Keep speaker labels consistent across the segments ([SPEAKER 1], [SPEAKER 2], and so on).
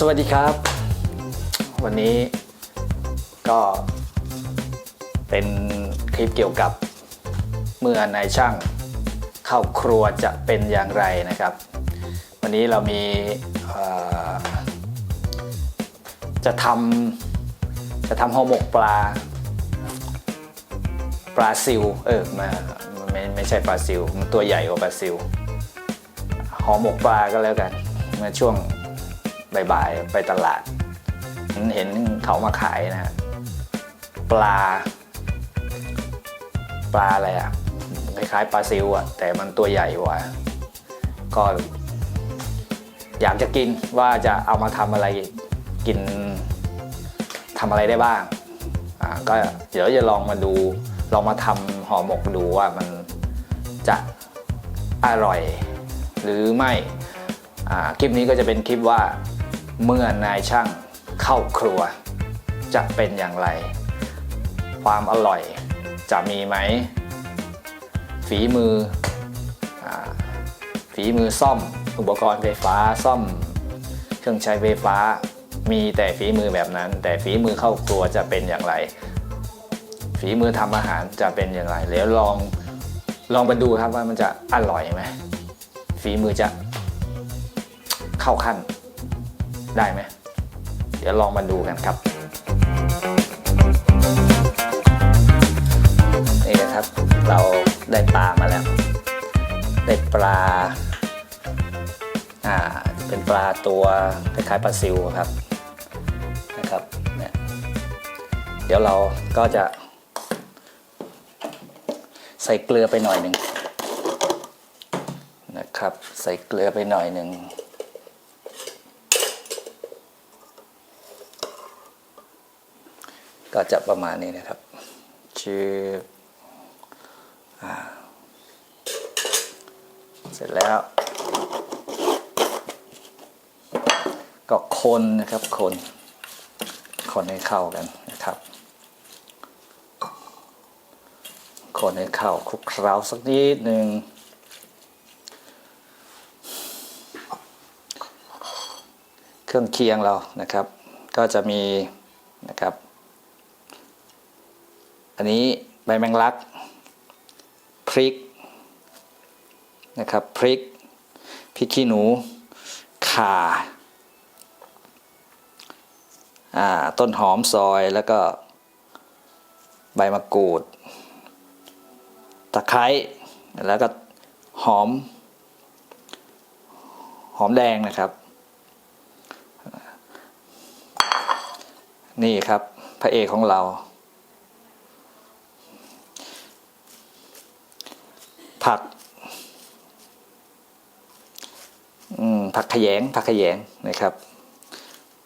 [SPEAKER 1] สวัสดีครับ วันนี้ก็เป็นคลิปเกี่ยวกับเมื่อนายช่างเข้าครัวจะเป็นอย่างไรนะครับ วันนี้เรามีจะทำจะทำห่อหมกปลา ปลาซิวเออมาไม่ไม่ใช่ปลาซิวมันตัวใหญ่กว่าปลาซิวห่อหมกปลาก็แล้วกันเมื่อช่วง บ่ายๆไปตลาด เห็นเขามาขายนะ ปลา ปลาอะไรอะคล้ายๆปลาซิวอะแต่มันตัวใหญ่กว่า ก็ อยากจะกินว่าจะเอามาทำอะไรกินทำอะไรได้บ้างอ่าก็เดี๋ยวจะลองมาดู ลองมาทำห่อหมกดูว่ามันจะอร่อยหรือไม่อ่าคลิปนี้ก็จะเป็นคลิปว่า เมื่อนายช่างเข้าครัว จะเป็นอย่างไร ความอร่อยจะมีไหม ฝีมืออฝีมือซ่อม อุปกรณ์ไฟฟ้าซ่อม เครื่องใช้ไฟฟ้า มีแต่ฝีมือแบบนั้น แต่ฝีมือเข้าครัวจะเป็นอย่างไร ฝีมือทำอาหารจะเป็นอย่างไรเดี๋ยวลองลองไปดูครับว่ามันจะอร่อยไหมฝีมือจะเข้าขั้น ได้ไหม เดี๋ยวลองมาดูกันครับนี่นะครับเราได้ปลามาแล้ว ได้ปลาอ่าเป็นปลาตัวคล้ายๆปลาซิวครับนะครับเนี่ยเดี๋ยวเราก็จะ ใส่เกลือไปหน่อยหนึ่งนะครับ ใส่เกลือไปหน่อยหนึ่ง ก็จะประมาณนี้นะครับชื่อเสร็จแล้ว ก็คนนะครับคน คนให้เข้ากันนะครับ คนให้เข้าคลุกเคล้าสักนิดหนึ่งเครื่องเคียงเรานะครับ ก็จะมีนะครับ อันนี้ใบแมงลักพริกนะครับพริกพริกขี้หนูข่าต้นหอมซอยแล้วก็ใบมะกรูด ตะไคร้แล้วก็หอม หอมแดงนะครับ นี่ครับพระเอกของเรา ผักผักขยงผักขยงนะครับ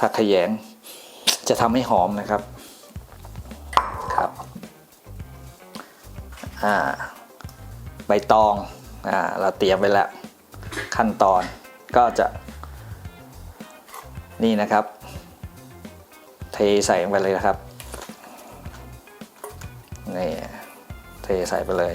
[SPEAKER 1] ผักขยงจะทำให้หอมนะครับครับอ่าใบตองอ่าเราเตรียมไว้แล้วขั้นตอนก็จะนี่นะครับ เทใส่ลงไปเลยนะครับนี่เทใส่ไปเลย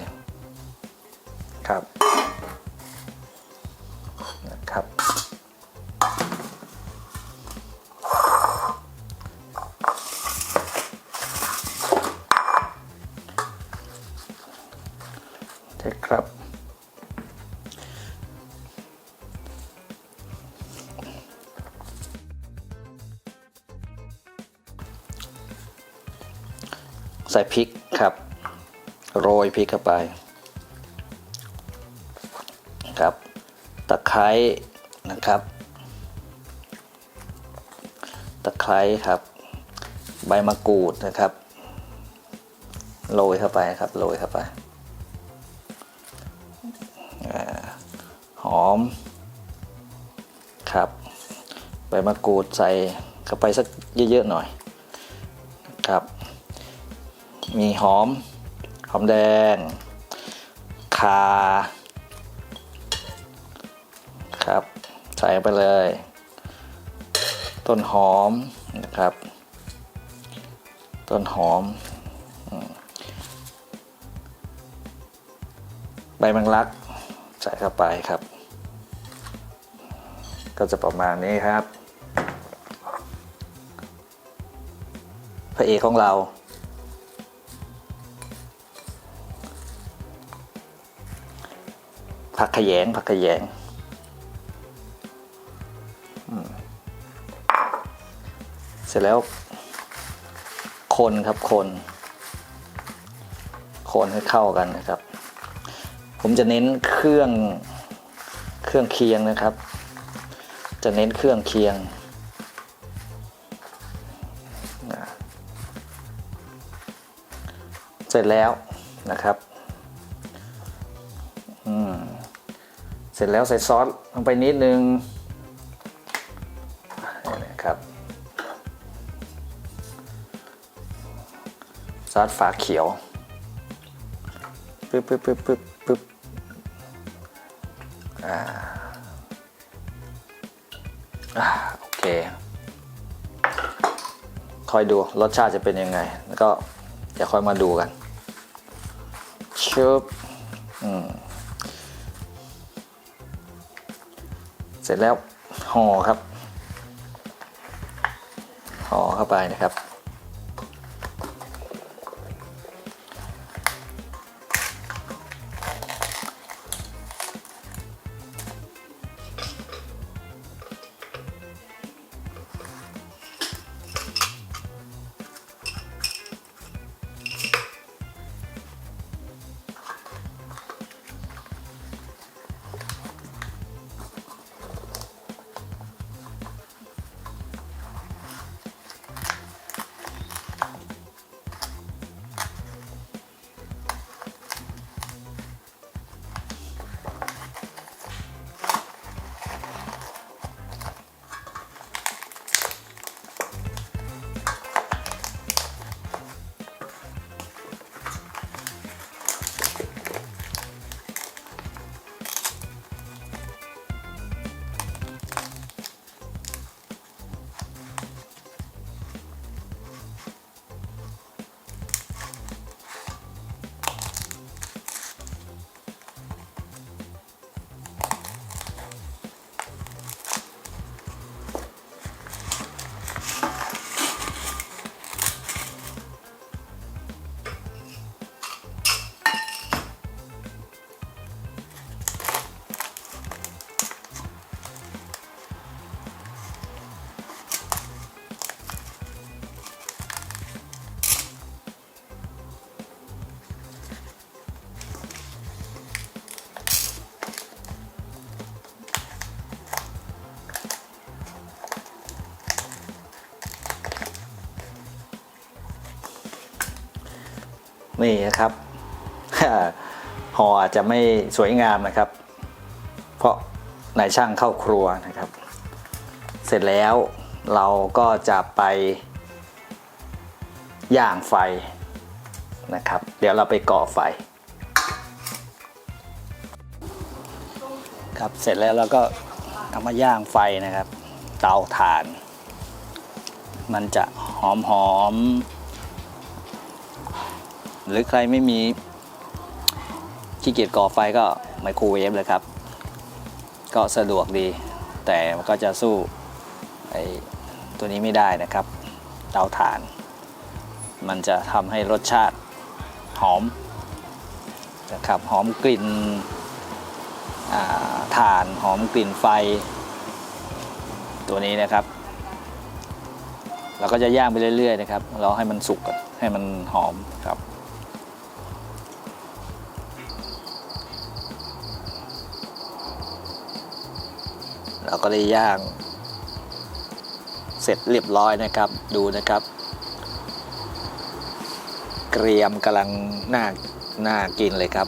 [SPEAKER 1] ใส่พริกครับ โรยพริกเข้าไปครับตะไคร้นะครับ ตะไคร้ครับ ใบมะกรูดนะครับโรยเข้าไปครับโรยเข้าไปหอมครับ ใบมะกรูดใส่เข้าไปสักเยอะๆหน่อยครับ มีหอม หอมแดงข่าครับใส่ไปเลย ต้นหอมนะครับ ต้นหอม ใบแมงลัก ใส่เข้าไปครับ ก็จะประมาณนี้ครับ พระเอกของเรา ผักขยงผักขยงเสร็จแล้ว คนครับคน คนให้เข้ากันนะครับ ผมจะเน้นเครื่องเครื่องเคียงนะครับ จะเน้นเครื่องเคียงเสร็จแล้วนะครับ ร็จแล้วใส่ซอสลงไปนิดนึงนี่นะครับซอสฝาเขียวปึ๊บปึ๊บปึ๊บปึ๊บปึ๊บอ่าอ่าโอเค คอยดูรสชาติจะเป็นยังไง แล้วก็เดี๋ยวค่อยมาดูกันชุบอืม เสร็จแล้วห่อครับห่อเข้าไปนะครับ นี่นะครับห่ออาจจะไม่สวยงามนะครับ เพราะนายช่างเข้าครัวนะครับ เสร็จแล้วเราก็จะไปย่างไฟนะครับ เดี๋ยวเราไปก่อไฟ ครับเสร็จแล้วเราก็เอามาย่างไฟนะครับ เตาถ่าน มันจะหอมหอม หรือใครไม่มีขี้เกียจก่อไฟก็ไมโครเวฟเลยครับ ก็สะดวกดี แต่มันก็จะสู้ไอ้ตัวนี้ไม่ได้นะครับเตาถ่าน มันจะทำให้รสชาติหอมนะครับหอมกลิ่นอ่าถ่านหอมกลิ่นไฟ ตัวนี้นะครับ เราก็จะย่างไปเรื่อยๆนะครับรอให้มันสุกก่อนให้มันหอม ก็ได้ย่าง เสร็จเรียบร้อยนะครับ ดูนะครับ เกรียมกำลังน่าน่ากินเลยครับ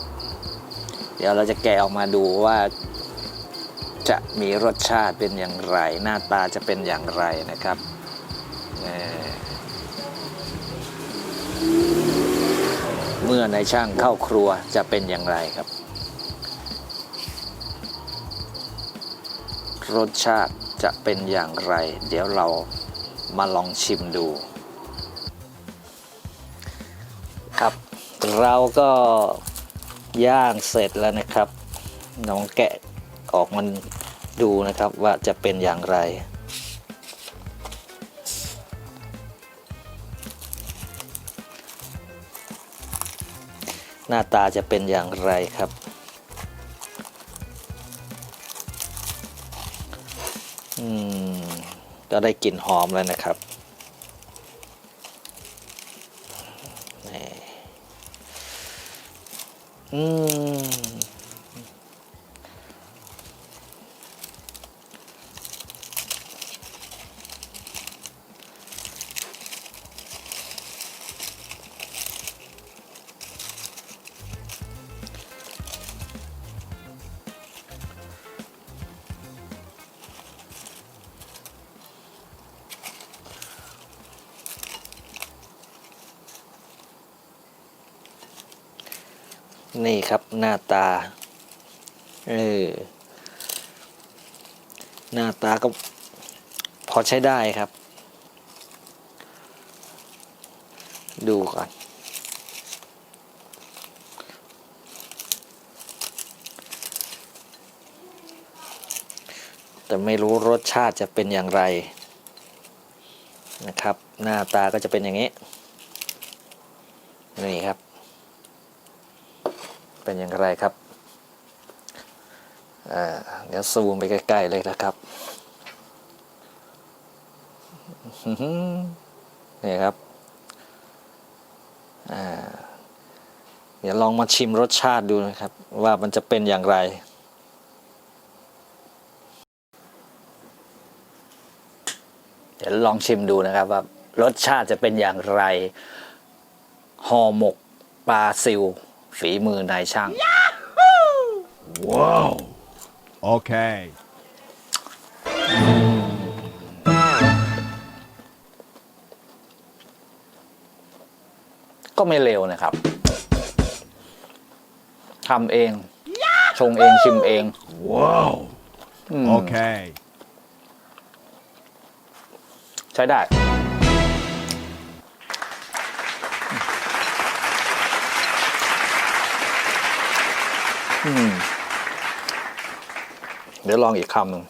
[SPEAKER 1] เดี๋ยวเราจะแกะออกมาดูว่า จะมีรสชาติเป็นอย่างไร หน้าตาจะเป็นอย่างไรนะครับเมื่อในช่างเข้าครัวจะเป็นอย่างไรครับ รสชาติจะเป็นอย่างไร เดี๋ยวเรามาลองชิมดู ครับ เราก็ย่างเสร็จแล้วนะครับน้องแกะออกมันดูนะครับว่าจะเป็นอย่างไร หน้าตาจะเป็นอย่างไรครับ อืมก็ได้กลิ่นหอมแล้วนะครับอืม นี่ครับหน้าตา เออ หน้าตาก็พอใช้ได้ครับ ดูก่อน แต่ไม่รู้รสชาติจะเป็นอย่างไร นะครับ หน้าตาก็จะเป็นอย่างนี้ นี่ครับ เป็นอย่างไรครับเดี๋ยวซูมไปใกล้ ๆ เลยนะครับนี่ครับเดี๋ยวลองมาชิมรสชาติดูนะครับ ว่ามันจะเป็นอย่างไร เดี๋ยวลองชิมดูนะครับว่ารสชาติจะเป็นอย่างไรห่อหมกปลาซิว ฝีมือนายช่าง
[SPEAKER 2] Whoa. Okay.
[SPEAKER 1] ก็ไม่เลวนะครับทำเอง ชงเองชิมเอง
[SPEAKER 2] Whoa.
[SPEAKER 1] อืม
[SPEAKER 2] Okay.
[SPEAKER 1] ใช้ได้ เดี๋ยวลองอีกคำหนึ่ง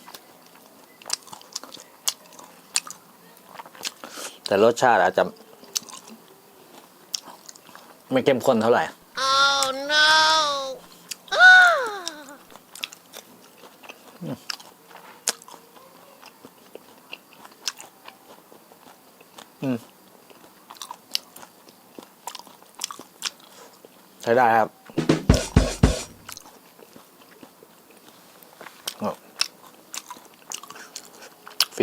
[SPEAKER 1] แต่รสชาติอาจจะ ไม่เข้มข้นเท่าไหร่
[SPEAKER 3] Oh no!
[SPEAKER 1] ใช้ได้ครับ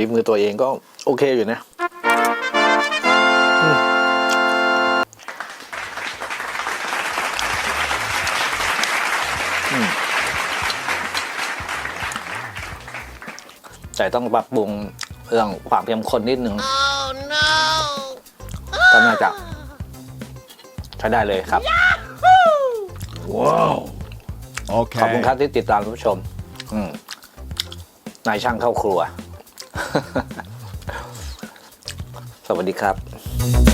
[SPEAKER 1] ฝีมือตัวเองก็โอเคอยู่นะอืมอืมแต่ต้องปรับปรุงเรื่องความเข้มข้นนิดนึง
[SPEAKER 3] Oh no!
[SPEAKER 1] ก็น่าจะใช้ได้เลยครับ
[SPEAKER 2] Whoa.
[SPEAKER 1] ขอบคุณ
[SPEAKER 2] Okay.
[SPEAKER 1] ครับที่ติดตามผู้ชมอืมนายช่างเข้าครัว สวัสดีครับ